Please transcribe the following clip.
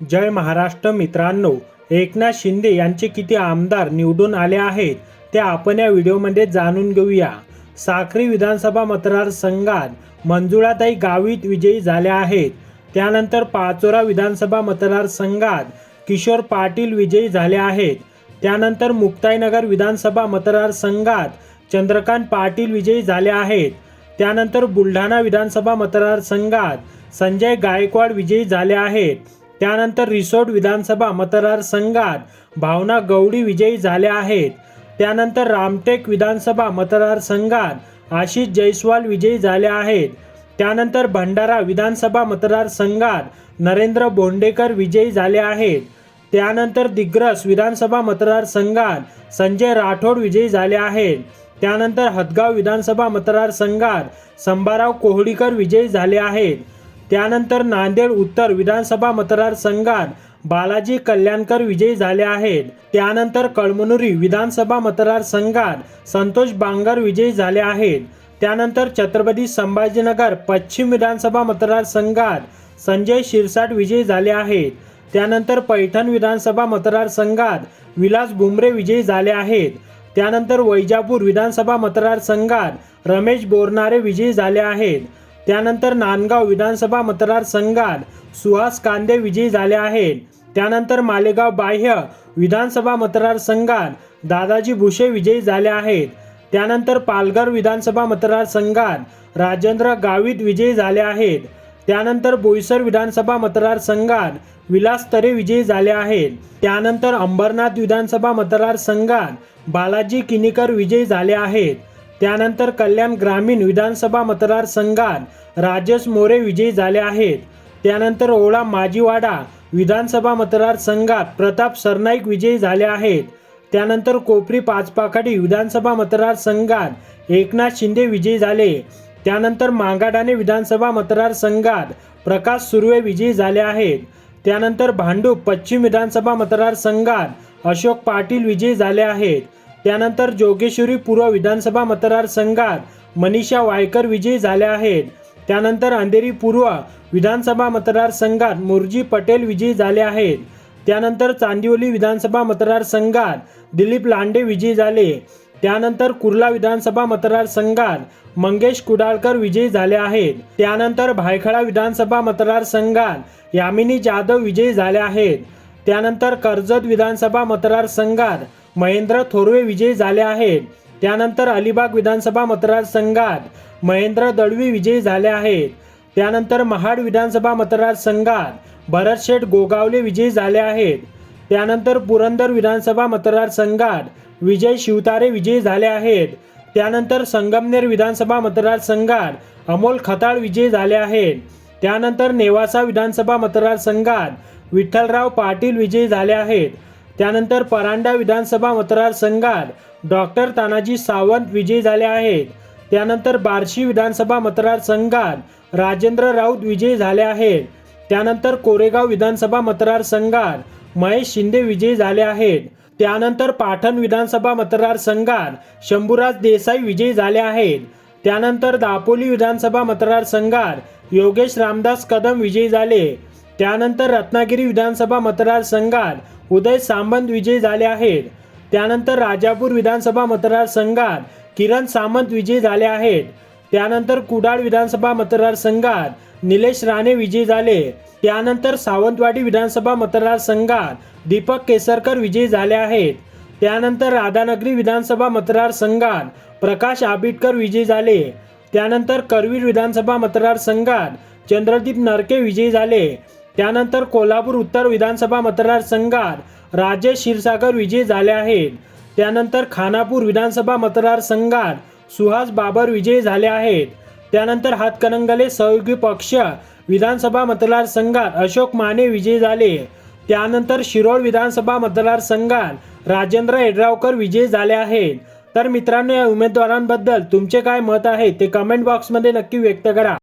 जय महाराष्ट्र मित्रांनो एकनाथ शिंदे यांचे किती आमदार निवडून आले आहेत ते आपण या व्हिडिओमध्ये जाणून घेऊया. साक्री विधानसभा मतदारसंघात मंजुळाताई गावित विजयी झाल्या आहेत. त्यानंतर पाचोरा विधानसभा मतदारसंघात किशोर पाटील विजयी झाले आहेत. त्यानंतर मुक्ताईनगर विधानसभा मतदारसंघात चंद्रकांत पाटील विजयी झाले आहेत. त्यानंतर बुलढाणा विधानसभा मतदारसंघात संजय गायकवाड विजयी झाले आहेत. त्यानंतर रिसोड विधानसभा मतदारसंघात भावना गवडी विजयी झाले आहेत. त्यानंतर रामटेक विधानसभा मतदारसंघात आशिष जयस्वाल विजयी झाले आहेत. त्यानंतर भंडारा विधानसभा मतदारसंघात नरेंद्र बोंडेकर विजयी झाले आहेत. त्यानंतर दिग्रस विधानसभा मतदारसंघात संजय राठोड विजयी झाले आहेत. त्यानंतर हदगाव विधानसभा मतदारसंघात संभाराव कोहडीकर विजयी झाले आहेत. त्यानंतर नांदेड उत्तर विधानसभा मतदारसंघात बालाजी कल्याणकर विजयी झाले आहेत. त्यानंतर कळमनुरी विधानसभा मतदारसंघात संतोष बांगर विजयी झाले आहेत. त्यानंतर छत्रपती संभाजीनगर पश्चिम विधानसभा मतदारसंघात संजय शिरसाट विजयी झाले आहेत. त्यानंतर पैठण विधानसभा मतदारसंघात विलास बुमरे विजयी झाले आहेत. त्यानंतर वैजापूर विधानसभा मतदारसंघात रमेश बोरनारे विजयी झाले आहेत. त्यानंतर नांदगाव विधानसभा मतदारसंघात सुहास कांदे विजयी झाले आहेत. त्यानंतर मालेगाव बाह्य विधानसभा मतदारसंघात दादाजी भुसे विजयी झाले आहेत. त्यानंतर पालघर विधानसभा मतदारसंघात राजेंद्र गावित विजयी झाले आहेत. त्यानंतर बोईसर विधानसभा मतदारसंघात विलास तरे विजयी झाले आहेत. त्यानंतर अंबरनाथ विधानसभा मतदारसंघात बालाजी किनीकर विजयी झाले आहेत. त्यानंतर कल्याण ग्रामीण विधानसभा मतदारसंघात राजेश मोरे विजयी झाले आहेत. त्यानंतर ओळा माजीवाडा विधानसभा मतदारसंघात प्रताप सरनाईक विजयी झाले आहेत. त्यानंतर कोपरी पाचपाखाडी विधानसभा मतदारसंघात एकनाथ शिंदे विजयी झाले. त्यानंतर मांगाडाणे विधानसभा मतदारसंघात प्रकाश सुर्वे विजयी झाले आहेत. त्यानंतर भांडूप पश्चिम विधानसभा मतदारसंघात अशोक पाटील विजयी झाले आहेत. त्यानंतर जोगेश्वरी पूर्व विधानसभा मतदारसंघात मनीषा वायकर विजयी झाल्या आहेत. त्यानंतर अंधेरी पूर्व विधानसभा मतदारसंघात मुरजी पटेल विजयी झाले आहेत. त्यानंतर चांदिवली विधानसभा मतदारसंघात दिलीप लांडे विजयी झाले. त्यानंतर कुर्ला विधानसभा मतदारसंघात मंगेश कुडाळकर विजयी झाले आहेत. त्यानंतर भायखळा विधानसभा मतदारसंघात यामिनी जाधव विजयी झाले आहेत. त्यानंतर कर्जत विधानसभा मतदारसंघात महेंद्र थोरवे विजयी झाले आहेत. त्यानंतर अलिबाग विधानसभा मतदारसंघात महेंद्र दळवी विजयी झाले आहेत. त्यानंतर महाड विधानसभा मतदारसंघात भरतशेठ गोगावले विजयी झाले आहेत. त्यानंतर पुरंदर विधानसभा मतदारसंघात विजय शिवतारे विजयी झाले आहेत. त्यानंतर संगमनेर विधानसभा मतदारसंघात अमोल खताळ विजयी झाले आहेत. त्यानंतर नेवासा विधानसभा मतदारसंघात विठ्ठलराव पाटील विजयी झाले आहेत. त्यानंतर परांडा विधानसभा मतदारसंघात डॉक्टर तानाजी सावंत विजयी झाले आहेत. त्यानंतर बार्शी विधानसभा मतदारसंघात राजेंद्र राऊत विजयी झाले आहेत. त्यानंतर कोरेगाव विधानसभा मतदारसंघात महेश शिंदे विजयी झाले आहेत. त्यानंतर पाटण विधानसभा मतदारसंघात शंभूराज देसाई विजयी झाले आहेत. त्यानंतर दापोली विधानसभा मतदारसंघात योगेश रामदास कदम विजयी झाले. त्यानंतर रत्नागिरी विधानसभा मतदारसंघात उदय सामंत विजयी झाले आहेत. त्यानंतर राजापूर विधानसभा मतदारसंघात किरण सामंत विजयी झाले आहेत. त्यानंतर कुडाळ विधानसभा मतदारसंघात निलेश राणे विजयी झाले. त्यानंतर सावंतवाडी विधानसभा मतदारसंघात दीपक केसरकर विजयी झाले आहेत. त्यानंतर राधानगरी विधानसभा मतदारसंघात प्रकाश आंबेडकर विजयी झाले. त्यानंतर करवीर विधानसभा मतदारसंघात चंद्रदीप नरके विजयी झाले. त्यानंतर कोल्हापूर उत्तर विधानसभा मतदारसंघात राजेश क्षीरसागर विजयी झाले आहेत. त्यानंतर खानापूर विधानसभा मतदारसंघात सुहास बाबर विजयी झाले आहेत. त्यानंतर हातकणंगले सहयोगी पक्ष विधानसभा मतदारसंघात अशोक माने विजयी झाले. त्यानंतर शिरोळ विधानसभा मतदारसंघात राजेंद्र येड्रावकर विजयी झाले आहेत. तर मित्रांनो या उमेदवारांबद्दल तुमचे काय मत आहे ते कमेंट बॉक्समध्ये नक्की व्यक्त करा.